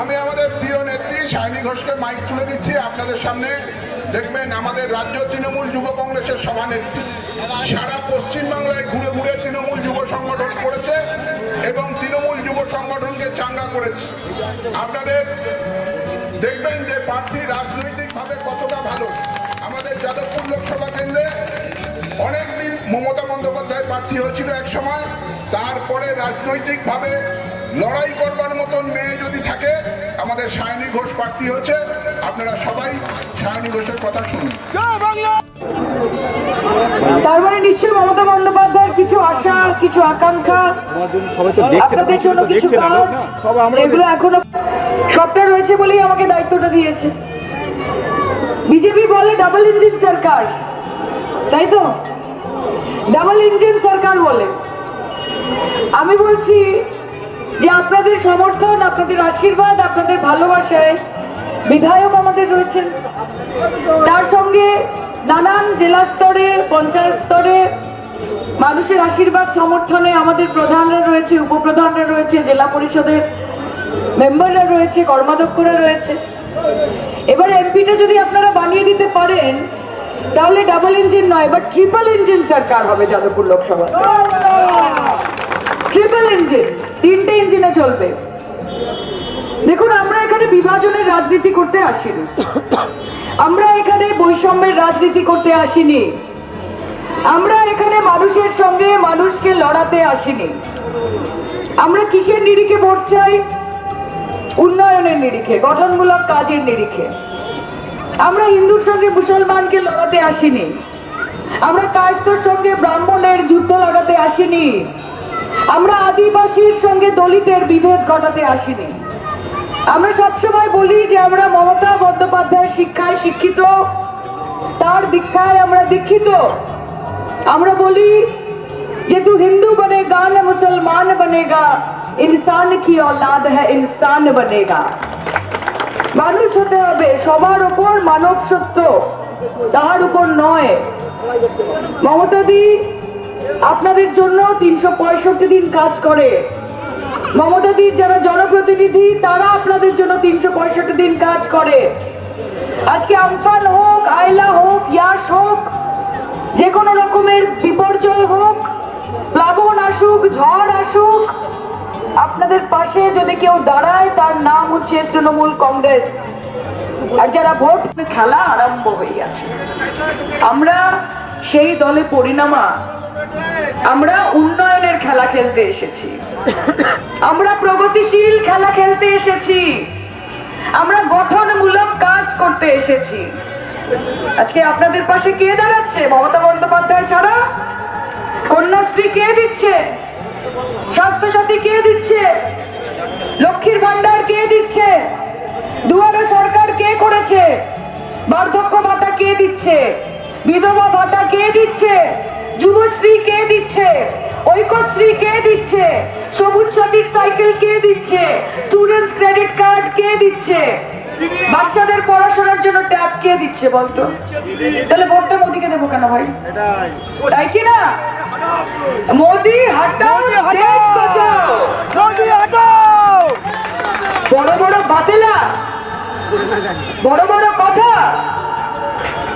আমি আমাদের প্রিয় নেত্রী সায়নী ঘোষকে মাইক তুলে দিচ্ছি আপনাদের সামনে। দেখবেন আমাদের রাজ্য তৃণমূল যুব কংগ্রেসের সভানেত্রী। সারা পশ্চিমবাংলায় ঘুরে ঘুরে তৃণমূল যুব সংগঠন করেছে এবং তৃণমূল যুব সংগঠনকে চাঙ্গা করেছে। আপনাদের দেখবেন যে প্রার্থী রাজনৈতিকভাবে কতটা ভালো। আমাদের যাদবপুর লোকসভা কেন্দ্রে অনেকদিন মমতা বন্দ্যোপাধ্যায় প্রার্থী হয়েছিল এক সময় তারপরে রাজনৈতিকভাবে লড়াই করবার মতন মেয়ে যদি থাকে, আমাদের সায়নী ঘোষ প্রার্থী হচ্ছে আপনারা সবাই সায়নী ঘোষের কথা শুনুন। তার মানে নিশ্চয়ই মমতা বন্দ্যোপাধ্যায়ের কিছু আশা, কিছু আকাঙ্ক্ষা। আপনাদের জন্য কিছু কাজ যেগুলো এখনও সবটা রয়েছে বলেই আমাকে দায়িত্বটা দিয়েছে। বিজেপি বলে ডাবল ইঞ্জিন সরকার, তাই তো? ডাবল ইঞ্জিন সরকার বলে। আমি বলছি যে আপনাদের সমর্থন, আপনাদের আশীর্বাদ, আপনাদের ভালোবাসায় বিধায়ক আমাদের রয়েছেন। তার সঙ্গে নানান জেলা স্তরে, পঞ্চায়েত স্তরে মানুষের আশীর্বাদ, সমর্থনে আমাদের প্রধানরা রয়েছে, উপপ্রধানরা রয়েছে, জেলা পরিষদের মেম্বাররা রয়েছে, কর্মাধ্যক্ষরা রয়েছে। এবার এমপিটা যদি আপনারা বানিয়ে দিতে পারেন, তাহলে ডাবল ইঞ্জিন নয়, এবার ট্রিপল ইঞ্জিন সরকার হবে যাদবপুর লোকসভা চলবে। দেখুন, আমরা এখানে বিভাজনের রাজনীতি করতে আসিনি। আমরা এখানে বৈষম্যের রাজনীতি করতে আসিনি। আমরা এখানে মানুষের সঙ্গে মানুষকে লড়াতে আসিনি। আমরা কিসের নিরিখে ভোট চাই? উন্নয়নের নিরিখে, গঠনমূলক কাজের নিরিখে। আমরা হিন্দুর সঙ্গে মুসলমানকে লড়াতে আসিনি। আমরা কায়স্থর সঙ্গে ব্রাহ্মণের যুদ্ধ লাগাতে আসিনি। আমরা আদিবাসীর সঙ্গে দলিতের বিভেদ ঘটাতে আসিনি আমরা সবসময় বলি যে আমরা মমতা বন্দ্যোপাধ্যায়ের শিক্ষায় শিক্ষিত তার দীক্ষায় আমরা দীক্ষিত আমরা বলি যে তু হিন্দু বনেগা না মুসলমান বনেগা ইনসান কি औलाद है ইনসান বনেগা মানুষ হতে হবে সবার উপর মানব সত্য তাহার উপর নয় মমতাদি আপনাদের জন্য তিনশো পঁয়ষট্টি দিন কাজ করে। মমতাদির যারা জনপ্রতিনিধি, তারা আপনাদের জন্য তিনশো পঁয়ষট্টি দিন কাজ করে। আজকে আমফান হোক, আয়লা হোক, ইয়াস হোক যে কোনো রকমের বিপর্যয় হোক, প্লাবন আসুক, ঝড় আসুক, আপনাদের পাশে যদি কেউ দাঁড়ায়, তার নাম হচ্ছে তৃণমূল কংগ্রেস। আর যারা ভোট খেলা আরম্ভ হয়ে গেছে, আমরা সেই দলে পরিণামা আমরা উন্নয়নের খেলা খেলতে এসেছি। আমরা প্রগতিশীল খেলা খেলতে এসেছি। আমরা গঠনমূলক কাজ করতে এসেছি। আজকে আপনাদের পাশে কে দাঁড়াচ্ছে? মমতা বন্দ্যোপাধ্যায় ছাড়া? কন্যাশ্রী কে দিচ্ছে? স্বাস্থ্যসাথী কে দিচ্ছে? লক্ষ্মীর ভান্ডার কে দিচ্ছে? দুয়ারে সরকার কে করেছে? বার্ধক্য ভাতা কে দিচ্ছে? বিধবা ভাতা কে দিচ্ছে? যুবশ্রী কে দিচ্ছে? ঐক্যশ্রী কে দিচ্ছে? সবুজ সাথীর সাইকেল কে দিচ্ছে? স্টুডেন্টস ক্রেডিট কার্ড কে দিচ্ছে? বাচ্চাদের পড়াশোনার জন্য ট্যাব কে দিচ্ছে বলতো? তাহলে ভোটটা মোদিকে দেবো কেন ভাই? তাই কি না? মোদি হটাও! দেশ বাঁচাও! মোদি হটাও! বড় বড় বাতেলা বড় বড় কথা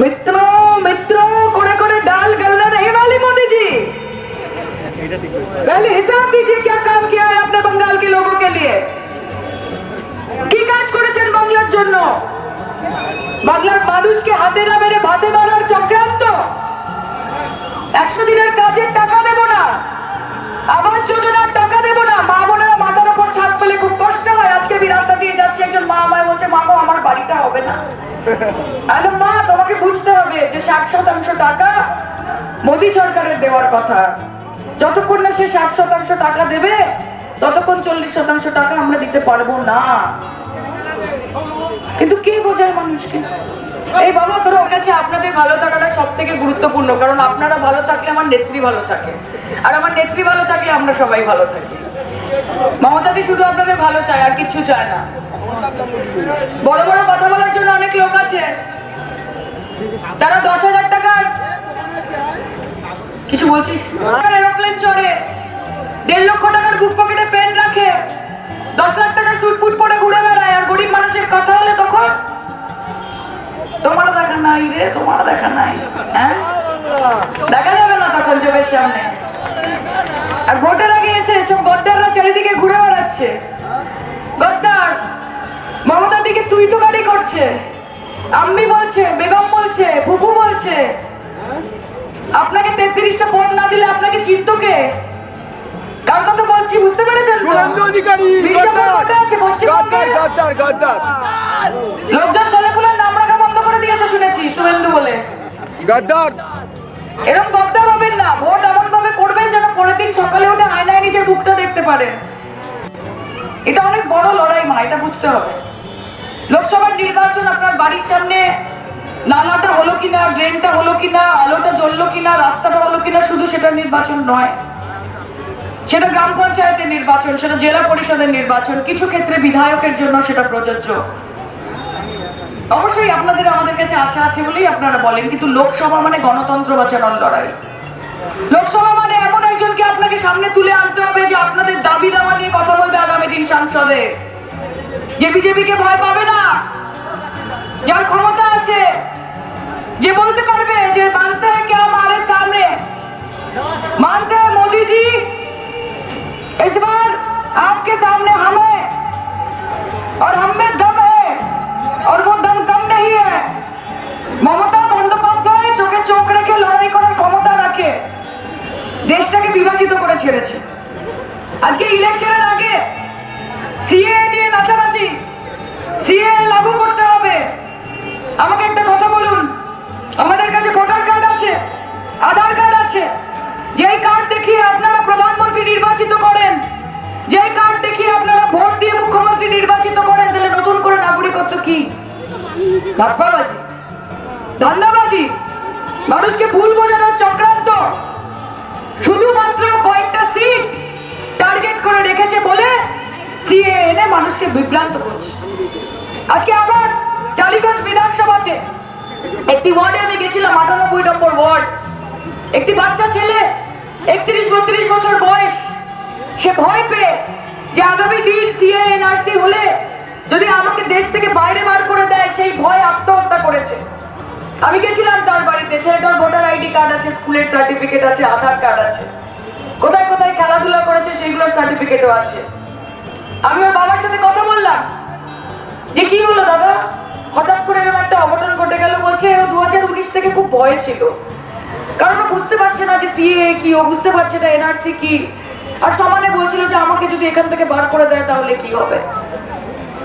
মিত্র মিত্র করে করে डाल गलना नहीं वाली मोदी जी पहले हिसाब दीजिए क्या काम किया है आपने बंगाल के लोगों के लिए কি কাজ করেছেন বাংলার জন্য বাংলার মানুষকে হাতে না মেরে ভাতে মারার চক্রান্ত একশো দিনের কাজের টাকা দেব না আবাস যোজনার টাকা দেব না মা বোনেরা মাথার উপর ছাদ পেলে খুব কষ্ট হয়। আজকে আমি রাস্তা দিয়ে যাচ্ছি একজন মা আমায় বলছে মা গো, আমার বাড়িটা হবে না। আরে মা তোমাকে বুঝতে হবে যে ষাট শতাংশ টাকা মোদী সরকারের দেওয়ার কথা। যতক্ষণ না সে ষাট শতাংশ টাকা দেবে ততক্ষণ চল্লিশ শতাংশ টাকা আমরা দিতে পারব না। কিন্তু কে বোঝায় মানুষকে? এই বাবা তোর কাছে আপনাদের ভালো থাকাটা সব থেকে গুরুত্বপূর্ণ কারণ আপনারা ভালো থাকলে আমার নেত্রী ভালো থাকে। আর আমার নেত্রী ভালো থাকলে আমরা সবাই ভালো থাকি। মমতাদি শুধু আপনাদের ভালো চায়, আর কিচ্ছু চায় না। বড় বড় কথা বলার জন্য অনেক লোক আছে। তারা দশ হাজার টাকার কিছু বলছিস? এরোপ্লেন চড়ে। দেড় লক্ষ টাকার বুক পকেটে পেন রাখে। দশ লাখ টাকার সুটপুট পরে ঘুরে বেড়ায়। আর গরিব মানুষের কথা হলে তখন তোমার দেখা নাই রে তোমার দেখা নাই। হ্যাঁ? দেখা যাবে না তখন চোখের সামনে। আর ভোটের এসে সব গদ্দাররা চারিদিকে ঘুরে বেড়াচ্ছে। গদ্দার মমতার দিকে তুই তো গাড়ি করছে। আম্মি বলছে বেগম বলছে ফুফু বলছে আপনাকে তেত্রিশটা পদ না দিলে আপনাকে চিনত কে? কার কথা বলছি বুঝতে পেরেছেন? শুভেন্দু অধিকারী গদ্দার গদ্দার লোকজন ছেলেপুলের নাম রাখা বন্ধ করে দিয়েছে শুনেছি শুভেন্দু বলে। গদ্দার। এরকম গদ্দার হবেন না ভোট পরের দিন সকালে উঠে আয়নায় নিজের মুখটা দেখতে এটা অনেক বড় লড়াই, মা, এটা বুঝতে হবে। লোকসভার নির্বাচন, আপনার বাড়ির সামনে নালাটা হলো কিনা, ড্রেনটা হলো কিনা, আলোটা জ্বললো কিনা, রাস্তাটা হলো কিনা, শুধু সেটা নির্বাচন নয়। সেটা গ্রাম পঞ্চায়েতের নির্বাচন, সেটা জেলা পরিষদের নির্বাচন, কিছু ক্ষেত্রে বিধায়কের জন্য সেটা প্রযোজ্য। অবশ্যই আপনাদের, আমাদের কাছে আশা আছে বলেই আপনারা বলেন, কিন্তু লোকসভা মানে গণতন্ত্র বাঁচানোর লড়াই। লোকসভা মানে এমন জনগণকে আপনাকে সামনে তুলে আনতে হবে যে আপনাদের দাবি দাওয়া নিয়ে কথা বলবে আগামী দিন সংসদে। যে বিজেপি কে ভয় পাবে না, যার ক্ষমতা আছে, যে বলতে পারবে যে মানতে হ্যাঁ কে? আমাদের সামনে। মানতে ছেড়েছে আজকে ইলেকশনের আগে সিএ নিয়ে নাচানাচি। সিএ লাগু করতে হবে। আমাকে একটা কথা বলুন। আমাদের কাছে ভোটার কার্ড আছে, আধার কার্ড আছে। যেই কার্ড দেখিয়ে আপনারা প্রধানমন্ত্রী নির্বাচিত করেন, যেই কার্ড দেখিয়ে আপনারা ভোট দিয়ে মুখ্যমন্ত্রী নির্বাচিত করেন, তাহলে নতুন করে নাগরিকত্ব কি? ধাপ্পাবাজি। ধান্দাবাজি। মানুষকে ভুল বোঝানোর চক্রান্ত। শুধুমাত্র কয়েকটা সিট টার্গেট করে রেখেছে বলে সিএ এনে মানুষকে বিভ্রান্ত করছে। আজকে আবার টালিগঞ্জ বিধানসভাতে একটি ওয়ার্ডে আমি গেছিলাম, আটানব্বই নম্বর ওয়ার্ড। একটি বাচ্চা ছেলে, একত্রিশ বত্রিশ বছর বয়স, সে ভয় পেয়ে যে আগামী দিন সিএ এনআরসি হলে যদি আমাকে দেশ থেকে বাইরে বার করে দেয়, সেই ভয় আত্মহত্যা করেছে। আমি গেছিলাম তার বাড়িতে, ছেলেটার ভোটার আইডি কার্ড আছে, স্কুলের সার্টিফিকেট আছে, আধার কার্ড আছে। কোথায় কোথায় খেলাধুলা করেছে সেইগুলোর সার্টিফিকেটও আছে। আমি ওর বাবার সাথে কথা বললাম। যে কি হলো দাদা? হঠাৎ করে এরকম একটা অঘটন ঘটে গেল বলছে, ও দু থেকে খুব ভয় ছিল। কারণ ও বুঝতে পারছে না যে সিএ কি, ও বুঝতে পারছে না এনআরসি কি। আর সমানে বলছিল যে আমাকে যদি এখান থেকে বার করে দেয় তাহলে কি হবে?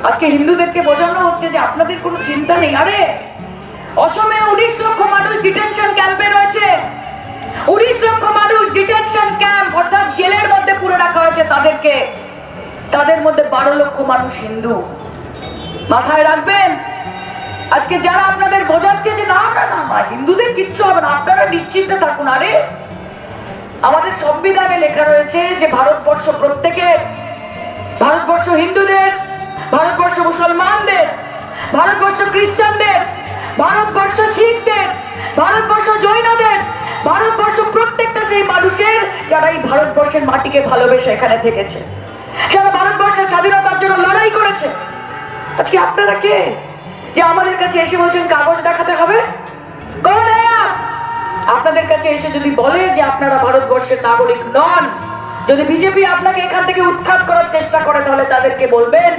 আজকে হিন্দুদেরকে বোঝানো হচ্ছে যে আপনাদের কোনো চিন্তা নেই। আরে, অসমে উনিশ লক্ষ মানুষ ডিটেনশন ক্যাম্পে রয়েছে। উনিশ লক্ষ মানুষ ডিটেনশন ক্যাম্প অর্থাৎ জেলের মধ্যে পুরে রাখা হয়েছে তাদেরকে। তাদের মধ্যে বারো লক্ষ মানুষ হিন্দু। মাথায় রাখবেন, আজকে যারা আপনাদের বোঝাচ্ছে যে না না না না, হিন্দুদের কিচ্ছু হবে না, আপনারা নিশ্চিন্তে থাকুন। আরে, আমাদের সংবিধানে লেখা রয়েছে যে ভারতবর্ষ প্রত্যেকের, ভারতবর্ষ হিন্দুদের, ভারতবর্ষ মুসলমানদের, ভারতবর্ষ খ্রিস্টানদের, ভারতবর্ষ শিখদের ভারতবর্ষ জৈনদের ভারতবর্ষ প্রত্যেকটা সেই মানুষের যারা এই ভারতবর্ষের মাটিকে ভালোবেসে এখানে থেকেছে যারা ভারতবর্ষের স্বাধীনতার জন্য লড়াই করেছে আজকে আপনারা কে যে আমাদের কাছে এসে বলছেন কাগজ দেখাতে হবে কোন হ্যাঁ আপ? আপনাদের কাছে এসে যদি বলে যে আপনারা ভারতবর্ষের নাগরিক নন যদি বিজেপি আপনাকে এখান থেকে উৎখাত করার চেষ্টা করে তাহলে তাদেরকে বলবেন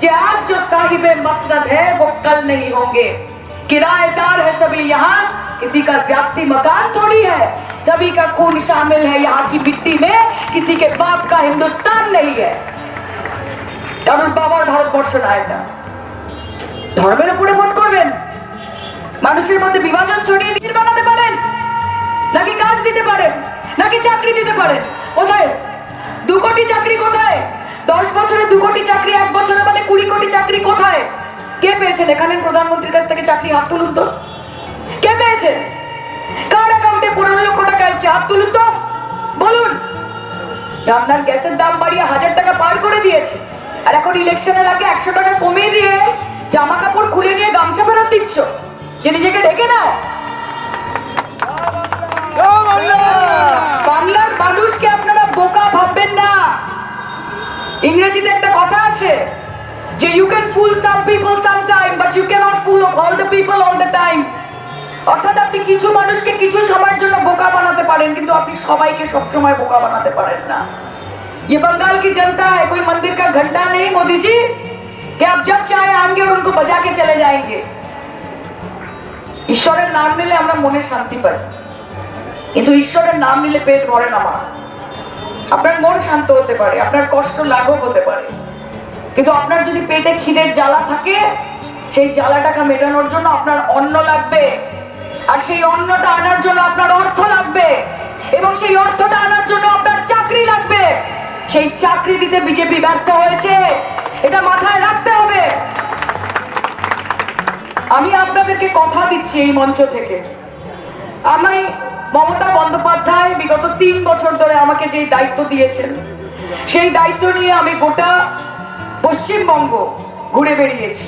যে আজ जो साहिबे मसनद है वो कल नहीं होंगे किराएदार है सभी यहाँ किसी का ज्यादती मकान थोड़ी है सभी का खून शामिल है यहाँ की मिट्टी में किसी के बाप का हिंदुस्तान नहीं है কারণ বাবার ভারতবর্ষ না এটা ধর্মের উপরে ভোট করবেন মানুষের মধ্যে বিভাজন ছড়িয়ে নীর বানাতে পারেন নাকি কাজ দিতে পারেন নাকি চাকরি দিতে পারেন কোথায় দু কোটি চাকরি কোথায় দশ বছরে দু কোটি চাকরি এক বছরে মানে কুড়ি কোটি চাকরি কোথায় কে পেয়েছেন এখানের প্রধানমন্ত্রীর কাছ থেকে চাকরি হাত তুলুন তো কে কার অ্যাকাউন্টে পনেরো লক্ষ টাকা এসছে? হাত তুলুন তো। বলুন। রান্নার গ্যাসের দাম বাড়িয়ে হাজার টাকা পার করে দিয়েছে। আর এখন ইলেকশনের আগে একশো টাকা কমিয়ে দিয়ে জামা কাপড় খুলে নিয়ে গামছা ফেরত দিচ্ছ। যে নিজেকে ঢেকে নাও। বাংলা বাংলার মানুষকে আপনারা বোকা ভাববেন না। ইংরেজিতে একটা কথা আছে যে you can fool some people some time but you cannot fool all the people all the time অর্থাৎ আপনি কিছু মানুষকে কিছু সময়ের জন্য বোকা বানাতে পারেন কিন্তু আপনি সবাইকে সব সময় বোকা বানাতে পারেন না ये बंगाल की जनता है कोई मंदिर का घंटा नहीं मोदी जी कि आप जब चाहे आएंगे और उनको बजा के चले जाएंगे ঈশ্বরের নাম নিলে আমরা মনে শান্তি পাই কিন্তু ঈশ্বরের নাম নিলে পেট ভরে না মা আপনার মন শান্ত হতে পারে আপনার কষ্ট লাঘব হতে পারে কিন্তু আপনার যদি পেটে খিদের জ্বালা থাকে সেই জ্বালাটাকে মেটানোর জন্য আপনার অন্ন লাগবে আর সেই অন্নটা আনার জন্য আপনার অর্থ লাগবে। এবং সেই অর্থটা আনার জন্য আপনার চাকরি লাগবে। সেই চাকরি দিতে বিজেপি ব্যর্থ হয়েছে। এটা মাথায় রাখতে হবে। আমি আপনাদেরকে কথা দিচ্ছি এই মঞ্চ থেকে। আমি মমতা বন্দ্যোপাধ্যায় বিগত তিন বছর ধরে আমাকে যেই দায়িত্ব দিয়েছেন, সেই দায়িত্ব নিয়ে আমি গোটা পশ্চিমবঙ্গ ঘুরে বেরিয়েছি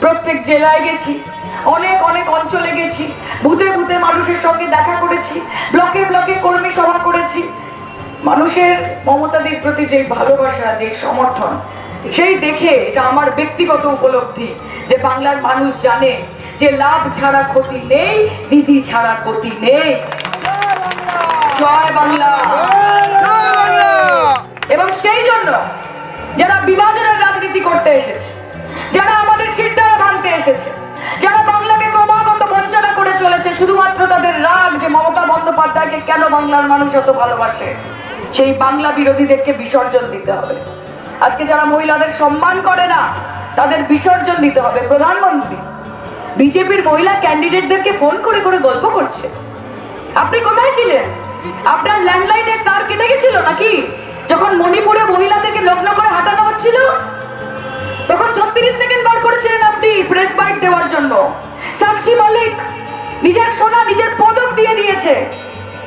প্রত্যেক জেলায় গেছি অনেক অনেক অঞ্চলে গেছি। ভূতে ভূতে মানুষের সঙ্গে দেখা করেছি। ব্লকে ব্লকে কর্মী সভা করেছি। মানুষের মমতাদের প্রতি যে ভালোবাসা, যে সমর্থন, সেই দেখে এটা আমার ব্যক্তিগত উপলব্ধি যে বাংলার মানুষ জানে যে লাভ ছাড়া ক্ষতি নেই, দিদি ছাড়া ক্ষতি নেই। জয় বাংলা। এবং সেই জন্য যারা বিভাজনের রাজনীতি করতে এসেছে, যারা আমাদের সিদ্ধারা ভাঙতে এসেছে যারা বাংলাকে ক্রমাগত বঞ্চনা করে চলেছে, শুধুমাত্র তাদের রাগ যে মমতা বন্দ্যোপাধ্যায়কে কেন বাংলার মানুষ এত ভালোবাসে, সেই বাংলা বিরোধীদেরকে বিসর্জন দিতে হবে। আজকে যারা মহিলাদের সম্মান করে না, তাদের বিসর্জন দিতে হবে। প্রধানমন্ত্রী, বিজেপির মহিলা ক্যান্ডিডেটদেরকে ফোন করে করে গল্প করছে। আপনি কোথায় ছিলেন? আপনার ল্যান্ডলাইনের তার কেটে গেছিল নাকি? যখন মণিপুরে মহিলাদেরকে লগ্ন করে হাঁটানো হচ্ছিল তখন ছত্রিশ সেকেন্ড বার করেছিলেন আপনি প্রেস বাইট দেওয়ার জন্য। সাক্ষী মালিক নিজের সোনা, নিজের পদক দিয়ে দিয়েছে।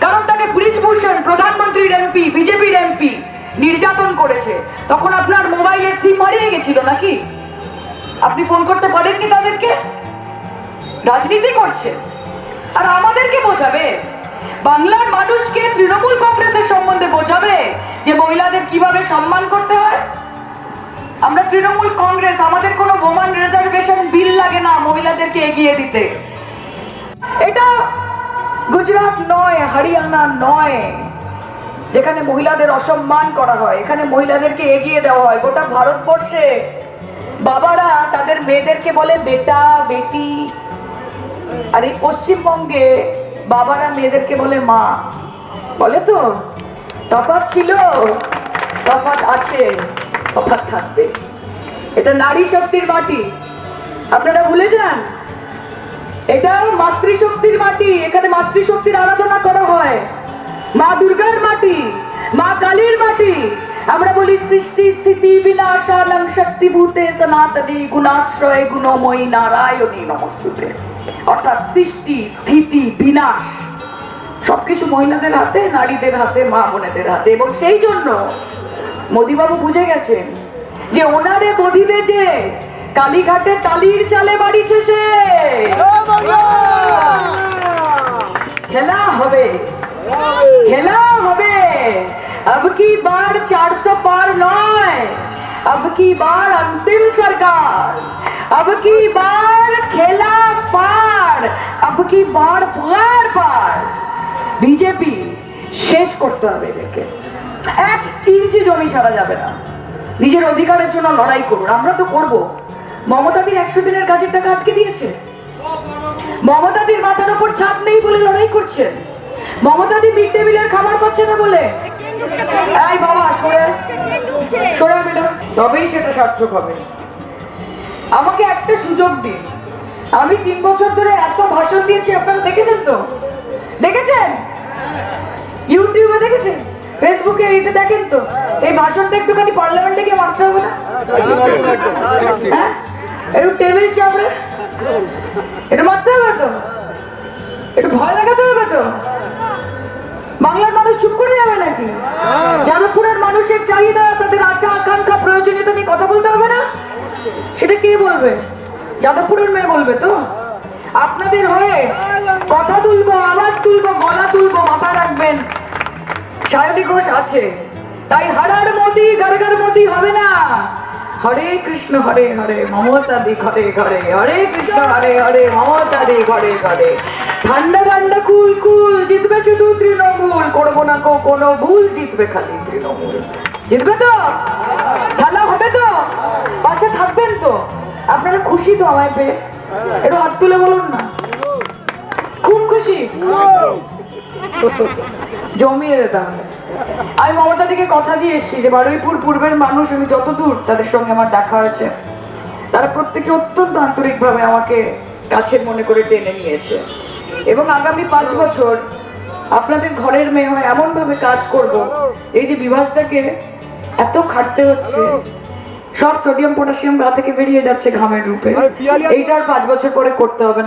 কারণ তাকে ব্রিজভূষণ প্রধানমন্ত্রীর এমপি, বিজেপির এমপি নির্যাতন করেছে। তখন আপনার মোবাইলের সিম হারিয়ে গেছিল নাকি? আপনি ফোন করতে পারেননি তাদেরকে? রাজনীতি করছে। আর আমাদেরকে বোঝাবে? বাংলার মানুষকে তৃণমূল কংগ্রেসের সম্বন্ধে বোঝাবে যে মহিলাদের কীভাবে সম্মান করতে হয়? আমরা তৃণমূল কংগ্রেস, আমাদের কোনো ওমান রিজার্ভেশন বিল লাগে না মহিলাদেরকে এগিয়ে দিতে। এটা গুজরাট নয়, হরিয়ানা নয়, যেখানে মহিলাদের অসম্মান করা হয়, এখানে মহিলাদেরকে এগিয়ে দেওয়া হয়। গোটা ভারতবর্ষে বাবারা তাদের মেয়েদেরকে বলে, বেটা, বেটি। আর এই পশ্চিমবঙ্গে বাবারা মেয়েদেরকে বলে, মা। বলে তো তফাৎ ছিল, তফাৎ আছে। তফাৎ থাকবে। এটা নারী শক্তির মাটি। আপনারা ভুলে যান। এটাও মাতৃশক্তির মাটি। এখানে মাতৃশক্তির আরাধনা করা হয়। মা দুর্গার মাটি, মা কালীর মাটি। আমরা বলি সৃষ্টি, স্থিতি সনাতনী, গুণাশ্রয়, গুণময়ী, নারায়ণী, নমস্তুতে। অর্থাৎ সৃষ্টি, স্থিতি, বিনাশ। সবকিছু মহিলাদের হাতে, নারীদের হাতে, মা বোনেদের হাতে। এবং সেই জন্য মোদিবাবু বুঝে গেছেন যে ওনারে বধিবে যে কালীঘাটে টালির চালে বাড়িছে সে খেলা হবে খেলা হবে अब की बार 400 पार নয় अब की बार अंतिम सरकार अब की बार খেলা পার अब की बार পার পার বিজেপি শেষ করতে হবে এদেরকে। এক ইঞ্চি জমি ছাড়া যাবে না। নিজের অধিকারের জন্য লড়াই করুন। আমরা তো করব। মমতাদির একশো দিনের কাজের টাকা আটকে দিয়েছে। মমতাদির মাথার উপর ছাদ নেই বলে লড়াই করছেন। মমতাদি মিড ডে মিলের খাবার পাচ্ছে না বলে। এই বাবা, সরে। সরে বেটা। তবেই সেটা সার্থক হবে। আমাকে একটা সুযোগ দিন। আমি তিন বছর ধরে এত ভাষণ দিয়েছি, আপনারা দেখেছেন তো? দেখেছেন? ইউটিউবে দেখেছেন? ফেসবুকে এটা দেখেন তো? এই ভাষণটা একটুখানি পার্লামেন্টে গিয়ে মারতে হবে না? হ্যাঁ? একটু টেবিল চাপড়ে। এটা মারতে হবে তো? একটু ভয় দেখাতে হবে তো? বাংলার মানুষ চুপ করে যাবে নাকি? যাদবপুরের মানুষের চাহিদা, তাদের আশা, আকাঙ্ক্ষা, প্রয়োজনীয়তা নিয়ে কথা বলতে হবে না? সেটা কে বলবে? যাদবপুরের মেয়ে বলবে তো? আপনাদের হয়ে কথা তুলবো, আওয়াজ তুলবো, গলা তুলবো মাথা রাখবেন। সায়নী ঘোষ আছে। তাই হারার মোদি গারগার মোদি হবে না। হরে কৃষ্ণ, হরে হরে মমতা দি ঘরে ঘরে। হরে কৃষ্ণ, হরে হরে মমতা দি ঘরে ঘরে। ঠান্ডা ঠান্ডা, কুল কুল, জিতবে শুধু তৃণমূল। করব না কো কোনো ভুল, জিতবে খালি তৃণমূল। জিতবে তো? খেলা হবে তো? পাশে থাকবেন তো? আপনারা খুশি তো আমায় পেয়ে? একটু হাত তুলে বলুন না। খুব খুশি? জমিয়ে দে তাহলে আমি মমতা থেকে কথা দিয়ে এসেছি যে বারুইপুর পূর্বের মানুষ আমি যতদূর তাদের সঙ্গে আমার দেখা হয়েছে তারা প্রত্যেকে অত্যন্ত আন্তরিকভাবে আমাকে কাছের মনে করে টেনে নিয়েছে। এবং আগামী পাঁচ বছর আপনাদের ঘরের মেয়ে হয়ে এমনভাবে কাজ করব এই যে বিভাসদাকে এত খাটতে হচ্ছে সব সোডিয়াম পটাশিয়াম গা থেকে বেরিয়ে যাচ্ছে ঘামের রূপে। এইটা আর পাঁচ বছর পরে করতে হবে না।